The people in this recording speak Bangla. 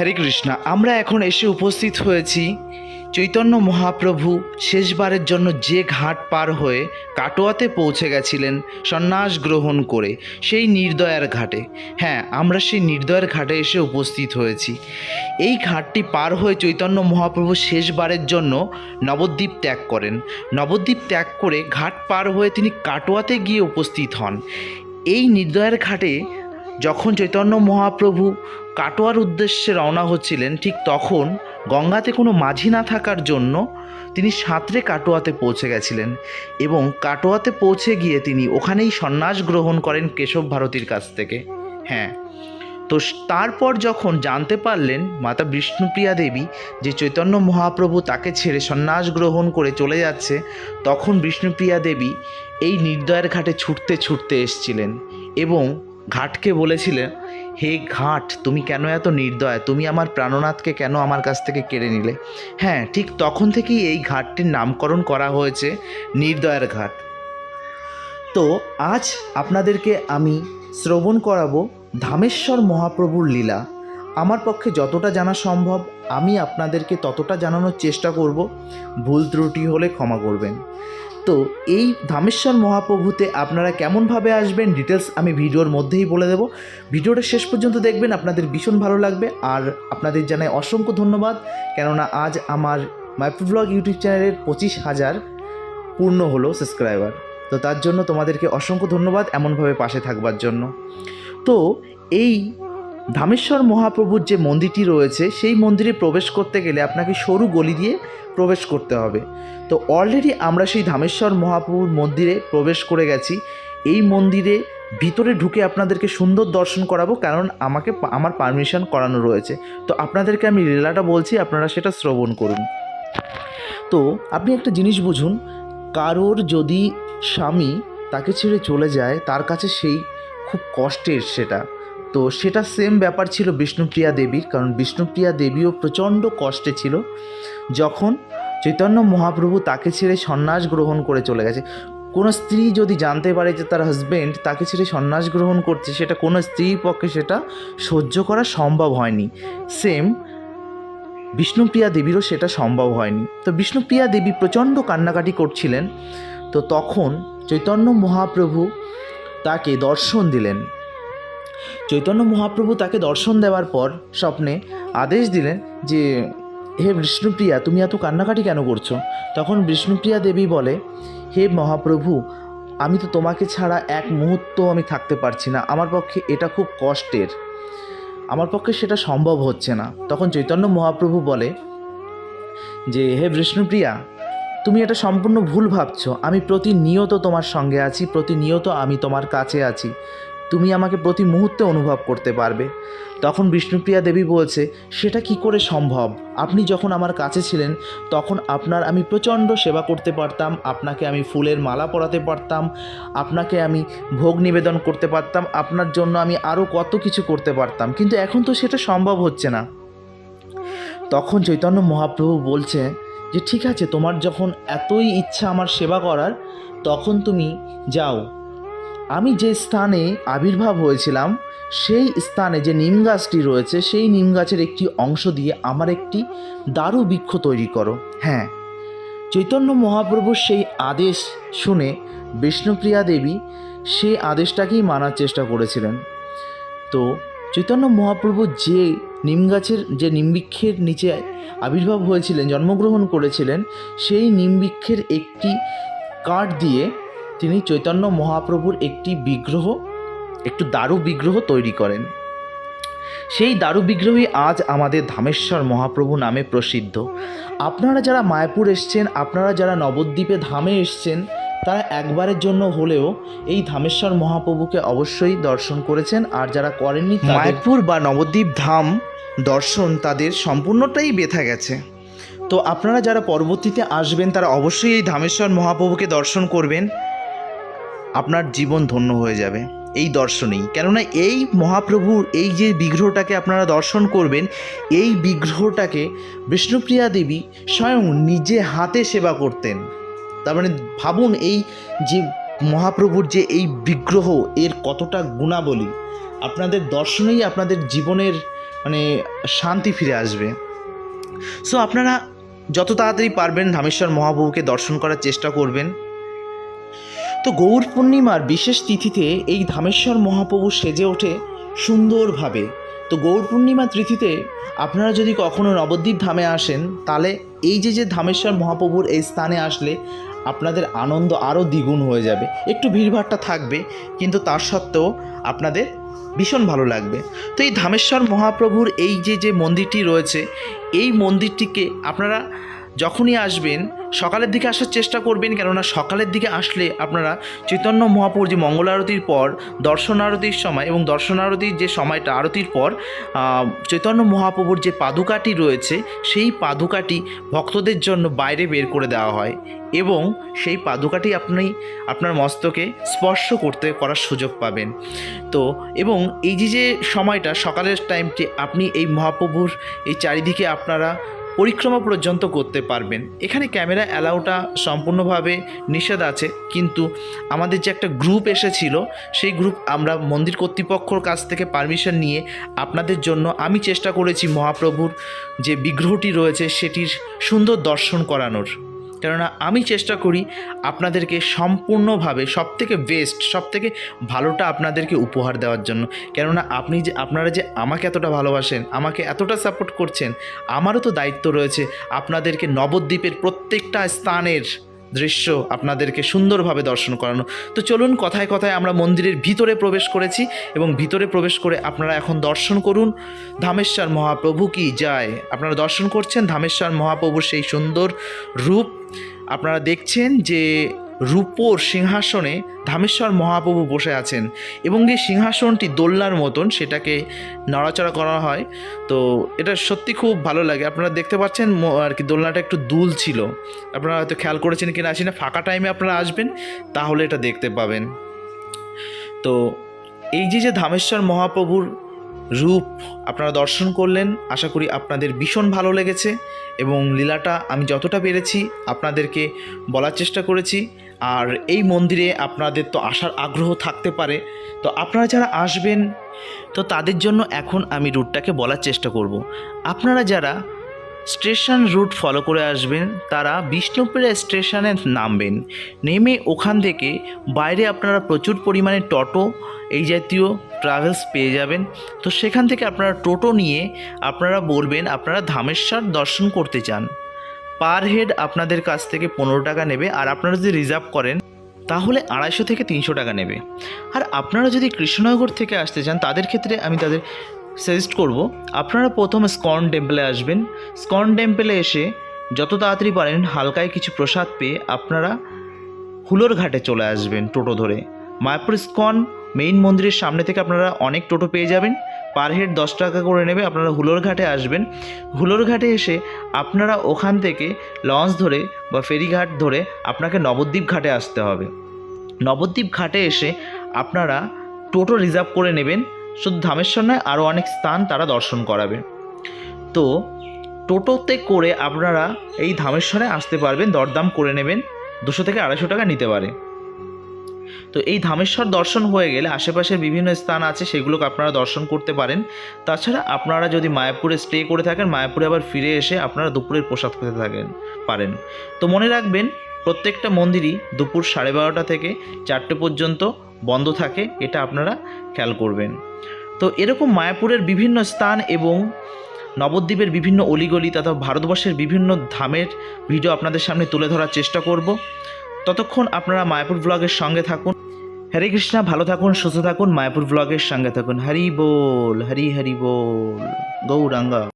হরে কৃষ্ণা, আমরা এখন এসে উপস্থিত হয়েছি চৈতন্য মহাপ্রভু শেষবারের জন্য যে ঘাট পার হয়ে কাটোয়াতে পৌঁছে গেছিলেন সন্ন্যাস গ্রহণ করে, সেই নির্দয়ার ঘাটে। হ্যাঁ আমরা সেই নির্দয়ার ঘাটে এসে উপস্থিত হয়েছি। এই ঘাটটি পার হয়ে চৈতন্য মহাপ্রভু শেষবারের জন্য নবদ্বীপ ত্যাগ করেন। নবদ্বীপ ত্যাগ করে ঘাট পার হয়ে তিনি কাটোয়াতে গিয়ে উপস্থিত হন। এই নির্দয়ার ঘাটে যখন চৈতন্য মহাপ্রভু কাটোয়ার উদ্দেশ্যে রওনা হচ্ছিলেন, ঠিক তখন গঙ্গাতে কোনো মাঝি না থাকার জন্য তিনি সাঁতরে কাটোয়াতে পৌঁছে গেছিলেন এবং কাটোয়াতে পৌঁছে গিয়ে তিনি ওখানেই সন্ন্যাস গ্রহণ করেন কেশব ভারতীর কাছ থেকে। হ্যাঁ তো তারপর যখন জানতে পারলেন মাতা বিষ্ণুপ্রিয়া দেবী যে চৈতন্য মহাপ্রভু তাকে ছেড়ে সন্ন্যাস গ্রহণ করে চলে যাচ্ছে, তখন বিষ্ণুপ্রিয়া দেবী এই নির্দয়ের ঘাটে ছুটতে ছুটতে এসছিলেন এবং ঘাটকে বলেছিলেন হে ঘাট, তুমি কেন এত নির্দয়? তুমি আমার প্রাণনাথকে কেন আমার কাছ থেকে কেড়ে নিলে? হ্যাঁ ঠিক তখন থেকেই এই ঘাটটির নামকরণ করা হয়েছে নির্দয়ের ঘাট। তো আজ আপনাদেরকে আমি শ্রবণ করাবো ধামেশ্বর মহাপ্রভুর লীলা। আমার পক্ষে যতটা জানা সম্ভব, আমি আপনাদেরকে ততটা জানানোর চেষ্টা করব। ভুল ত্রুটি হলে ক্ষমা করবেন। তো এই ধামেশ্বর মহাপ্রভুতে আপনারা কেমনভাবে আসবেন ডিটেলস আমি ভিডিওর মধ্যেই বলে দেবো। ভিডিওটা শেষ পর্যন্ত দেখবেন, আপনাদের ভীষণ ভালো লাগবে। আর আপনাদের জানাই অসংখ্য ধন্যবাদ। কেননা আজ আমার মাইপ্রো ব্লগ ইউটিউব চ্যানেলের পঁচিশ হাজার পূর্ণ হলো সাবস্ক্রাইবার তো তার জন্য তোমাদেরকে অসংখ্য ধন্যবাদ এমনভাবে পাশে থাকবার জন্য। তো এই ধামেশ্বর মহাপ্রভুর যে মন্দিরটি রয়েছে, সেই মন্দিরে প্রবেশ করতে গেলে আপনাকে সরু গলি দিয়ে প্রবেশ করতে হবে। তো অলরেডি আমরা সেই ধামেশ্বর মহাপ্রভুর মন্দিরে প্রবেশ করে গেছি। এই মন্দিরে ভিতরে ঢুকে আপনাদেরকে সুন্দর দর্শন করাবো, কারণ আমাকে আমার পারমিশন করানো রয়েছে। তো আপনাদেরকে আমি লীলাটা বলছি, আপনারা সেটা শ্রবণ করুন। তো আপনি একটা জিনিস বুঝুন, কারোর যদি স্বামী তাকে ছেড়ে চলে যায়, তার কাছে সেই খুব কষ্টের সেটা। তো সেটা সেম ব্যাপার ছিল বিষ্ণুপ্রিয়া দেবীর, কারণ বিষ্ণুপ্রিয়া দেবীও প্রচণ্ড কষ্টে ছিল। যখন চৈতন্য মহাপ্রভু তাকে ছেড়ে সন্ন্যাস গ্রহণ করে চলে গেছে, কোনো স্ত্রী যদি জানতে পারে যে তার হাজবেন্ড তাকে ছেড়ে সন্ন্যাস গ্রহণ করছে, সেটা কোনো স্ত্রীর পক্ষে সেটা সহ্য করা সম্ভব হয়নি। সেম বিষ্ণুপ্রিয়া দেবীরও সেটা সম্ভব হয়নি। তো বিষ্ণুপ্রিয়া দেবী প্রচণ্ড কান্নাকাটি করছিলেন। তো তখন চৈতন্য মহাপ্রভু তাকে দর্শন দিলেন। চৈতন্য মহাপ্রভু তাকে দর্শন দেওয়ার পর স্বপ্নে আদেশ দিলেন যে, হে বিষ্ণুপ্রিয়া, তুমি এত কান্নাকাটি কেন করছ? তখন বিষ্ণুপ্রিয়া দেবী বলে, হে মহাপ্রভু, আমি তো তোমাকে ছাড়া এক মুহূর্ত আমি থাকতে পারছি না। আমার পক্ষে এটা খুব কষ্টের। আমার পক্ষে সেটা সম্ভব হচ্ছে না। তখন চৈতন্য মহাপ্রভু বলে, যে, হে বিষ্ণুপ্রিয়া, তুমি এটা সম্পূর্ণ ভুল ভাবছ। আমি প্রতিনিয়ত তোমার সঙ্গে আছি, প্রতিনিয়ত আমি তোমার কাছে আছি। তুমি আমাকে প্রতি মুহূর্তে অনুভব করতে পারবে। তখন বিষ্ণুপ্রিয়া দেবী বলছে, সেটা কি করে সম্ভব? আপনি যখন আমার কাছে ছিলেন, তখন আপনার আমি প্রচণ্ড সেবা করতে পারতাম, আপনাকে আমি ফুলের মালা পরাতে পারতাম, আপনাকে আমি ভোগ নিবেদন করতে পারতাম, আপনার জন্য আমি আরও কত কিছু করতে পারতাম। কিন্তু এখন তো সেটা সম্ভব হচ্ছে না। তখন চৈতন্য মহাপ্রভু বলছে, যে ঠিক আছে, তোমার যখন এতই ইচ্ছা আমার সেবা করার, তখন তুমি যাও আমি যে স্থানে আবির্ভাব হয়েছিলাম, সেই স্থানে যে নিম গাছটি রয়েছে, সেই নিম গাছের একটি অংশ দিয়ে আমার একটি দারু বৃক্ষ তৈরি করো। হ্যাঁ। চৈতন্য মহাপ্রভুর সেই আদেশ শুনে বিষ্ণুপ্রিয়া দেবী সেই আদেশটাকেই মানার চেষ্টা করেছিলেন। তো চৈতন্য মহাপ্রভু যে নিম গাছের, যে নিমবৃক্ষের নিচে আবির্ভাব হয়েছিলেন, জন্মগ্রহণ করেছিলেন, সেই নিমবৃক্ষের একটি কাঠ দিয়ে তিনি চৈতন্য মহাপ্রভুর একটি বিগ্রহ, একটু দারু বিগ্রহ তৈরি করেন। সেই দারু বিগ্রহই আজ আমাদের ধামেশ্বর মহাপ্রভু নামে প্রসিদ্ধ। আপনারা যারা মায়াপুর এসছেন, আপনারা যারা নবদ্বীপে ধামে এসছেন, তারা একবারের জন্য হলেও এই ধামেশ্বর মহাপ্রভুকে অবশ্যই দর্শন করেছেন। আর যারা করেননি মায়াপুর বা নবদ্বীপ ধাম দর্শন তাদের সম্পূর্ণটাই বেথা গেছে। তো আপনারা যারা পরবর্তীতে আসবেন, তারা অবশ্যই এই ধামেশ্বর মহাপ্রভুকে দর্শন করবেন। আপনার জীবন ধন্য হয়ে যাবে। এই দর্শনেই। কেননা এই মহাপ্রভুর এই যে বিগ্রহটাকে আপনারা দর্শন করবেন, এই বিগ্রহটাকে বিষ্ণুপ্রিয়া দেবী স্বয়ং নিজে হাতে সেবা করতেন। তার মানে ভাবুন, এই যে মহাপ্রভুর যে এই বিগ্রহ, এর কতটা গুণাবলী। আপনাদের দর্শনেই আপনাদের জীবনের মানে শান্তি ফিরে আসবে। সো আপনারা যত তাড়াতাড়ি পারবেন ধামেশ্বর মহাপ্রভুকে দর্শন করার চেষ্টা করবেন। তো গৌর পূর্ণিমার বিশেষ তিথিতে এই ধামেশ্বর মহাপ্রভু সেজে ওঠে সুন্দরভাবে। তো গৌর পূর্ণিমা তিথিতে আপনারা যদি কখনো নবদ্বীপ ধামে আসেন, তাহলে এই যে যে ধামেশ্বর মহাপ্রভুর এই স্থানে আসলে আপনাদের আনন্দ আরও দ্বিগুণ হয়ে যাবে। একটু ভিড়ভাড়টা থাকবে, কিন্তু তার সত্ত্বেও আপনাদের ভীষণ ভালো লাগবে। তো এই ধামেশ্বর মহাপ্রভুর এই যে যে মন্দিরটি রয়েছে, এই মন্দিরটিকে আপনারা যখনই আসবেন, সকালের দিকে আসার চেষ্টা করবেন, কেননা সকালের দিকে আসলে আপনারা চৈতন্য মহাপুর যে মঙ্গল আরতির পর, দর্শন আরতির সময় এবং দর্শন আরতির যে সময়টা, আরতির পর চৈতন্য মহাপ্রভুর যে পাদুকাটি রয়েছে, সেই পাদুকাটি ভক্তদের জন্য বাইরে বের করে দেওয়া হয় এবং সেই পাদুকাটি আপনি, আপনার মস্তকে স্পর্শ করতে, করার সুযোগ পাবেন। তো, এবং এই যে যে সময়টা, সকালের টাইমটি আপনি এই মহাপ্রভুর এই চারিদিকে আপনারা পরিক্রমা পর্যন্ত করতে পারবেন। এখানে ক্যামেরা অ্যালাউটা সম্পূর্ণভাবে নিষেধ আছে, কিন্তু আমাদের যে একটা গ্রুপ এসেছিল, সেই গ্রুপ আমরা মন্দির কর্তৃপক্ষর কাছ থেকে পারমিশন নিয়ে আপনাদের জন্য আমি চেষ্টা করেছি মহাপ্রভুর যে বিগ্রহটি রয়েছে, সেটির সুন্দর দর্শন করানোর। কেননা আমি চেষ্টা করি আপনাদেরকে সম্পূর্ণভাবে সবথেকে বেস্ট সবথেকে ভালোটা আপনাদেরকে উপহার দেওয়ার জন্য। কেননা আপনি যে, আপনারা যে আমাকে এতটা ভালোবাসেন, আমাকে এতটা সাপোর্ট করছেন, আমারও তো দায়িত্ব রয়েছে আপনাদেরকে নবদ্বীপের প্রত্যেকটা স্থানের দৃশ্য আপনাদেরকে সুন্দরভাবে দর্শন করানো। তো চলুন কথায় কথায় আমরা মন্দিরের ভিতরে প্রবেশ করেছি এবং ভিতরে প্রবেশ করে আপনারা এখন দর্শন করুন। ধামেশ্বর মহাপ্রভু কি যায় আপনারা দর্শন করছেন ধামেশ্বর মহাপ্রভুর সেই সুন্দর রূপ। আপনারা দেখছেন যে রূপোর সিংহাসনে ধামেশ্বর মহাপ্রভু বসে আছেন এবং এই সিংহাসনটি দোলনার মতন সেটাকে নড়াচড়া করা হয়, তো এটা সত্যি খুব ভালো লাগে। আপনারা দেখতে পাচ্ছেন আর কি দোলনাটা একটু দুল ছিল। আপনারা হয়তো খেয়াল করেছেন কিনা আসি না ফাঁকা টাইমে আপনারা আসবেন, তাহলে এটা দেখতে পাবেন। তো এই যে যে ধামেশ্বর মহাপ্রভুর রূপ আপনারা দর্শন করলেন, আশা করি আপনাদের ভীষণ ভালো লেগেছে এবং লীলাটা আমি যতটা পেরেছি আপনাদেরকে বলার চেষ্টা করেছি। আর এই মন্দিরে আপনাদের তো আসার আগ্রহ থাকতে পারে। তো আপনারা যারা আসবেন, তো তাদের জন্য এখন আমি রুটটাকে বলার চেষ্টা করব। আপনারা যারা স্টেশন রুট ফলো করে আসবেন, তারা বিষ্ণুপুরা স্টেশনে নামবেন। নেমে ওখান থেকে বাইরে আপনারা প্রচুর পরিমাণে টোটো এই জাতীয় ট্রাভেলস পেয়ে যাবেন। তো সেখান থেকে আপনারা টোটো নিয়ে আপনারা বলবেন, আপনারা ধামেশ্বর দর্শন করতে চান। পার হেড আপনাদের কাছ থেকে পনেরো টাকা নেবে, আর আপনারা যদি রিজার্ভ করেন, তাহলে আড়াইশো থেকে তিনশো টাকা নেবে। আর আপনারা যদি কৃষ্ণনগর থেকে আসতে চান, তাদের ক্ষেত্রে আমি তাদের সাজেস্ট করব, আপনারা প্রথম স্কন টেম্পলে আসবেন। স্কন টেম্পলে এসে যত তাড়াতাড়ি পারেন, হালকায় কিছু প্রসাদ পেয়ে আপনারা হুলোর ঘাটে চলে আসবেন টোটো ধরে। মায়াপুর স্কন মেইন মন্দিরের সামনে থেকে আপনারা অনেক টোটো পেয়ে যাবেন। পার হেড দশ টাকা করে নেবে, আপনারা হুলোর ঘাটে আসবেন। হুলোর ঘাটে এসে আপনারা ওখান থেকে লঞ্চ ধরে বা ফেরিঘাট ধরে আপনাকে নবদ্বীপ ঘাটে আসতে হবে। নবদ্বীপ ঘাটে এসে আপনারা টোটো রিজার্ভ করে নেবেন। শুধু ধামেশ্বর নয়, আরও অনেক স্থান তারা দর্শন করাবে। তো টোটোতে করে আপনারা এই ধামেশ্বরে আসতে পারবেন, দরদাম করে নেবেন। দুশো থেকে আড়াইশো টাকা নিতে পারে। তো এই ধামেশ্বর দর্শন হয়ে গেলে আশেপাশের বিভিন্ন স্থান আছে, সেগুলোকে আপনারা দর্শন করতে পারেন। তাছাড়া আপনারা যদি মায়াপুরে স্টে করে থাকেন, মায়াপুরে আবার ফিরে এসে আপনারা দুপুরের প্রসাদ খেতে থাকেন, পারেন। তো মনে রাখবেন, প্রত্যেকটা মন্দিরই দুপুর সাড়ে বারোটা থেকে চারটে পর্যন্ত বন্ধ থাকে, এটা আপনারা খেয়াল করবেন। তো এরকম মায়াপুরের বিভিন্ন স্থান এবং নবদ্বীপের বিভিন্ন অলিগলি তথা ভারতবর্ষের বিভিন্ন ধামের ভিডিও আপনাদের সামনে তুলে ধরার চেষ্টা করব। ততক্ষণ আপনারা মায়াপুর ব্লগের সঙ্গে থাকুন। হরে কৃষ্ণা, ভালো থাকুন, সুস্থ থাকুন, মায়াপুর ব্লগের সঙ্গে থাকুন। হরি বোল, হরি হরি বোল, গৌরাঙ্গা।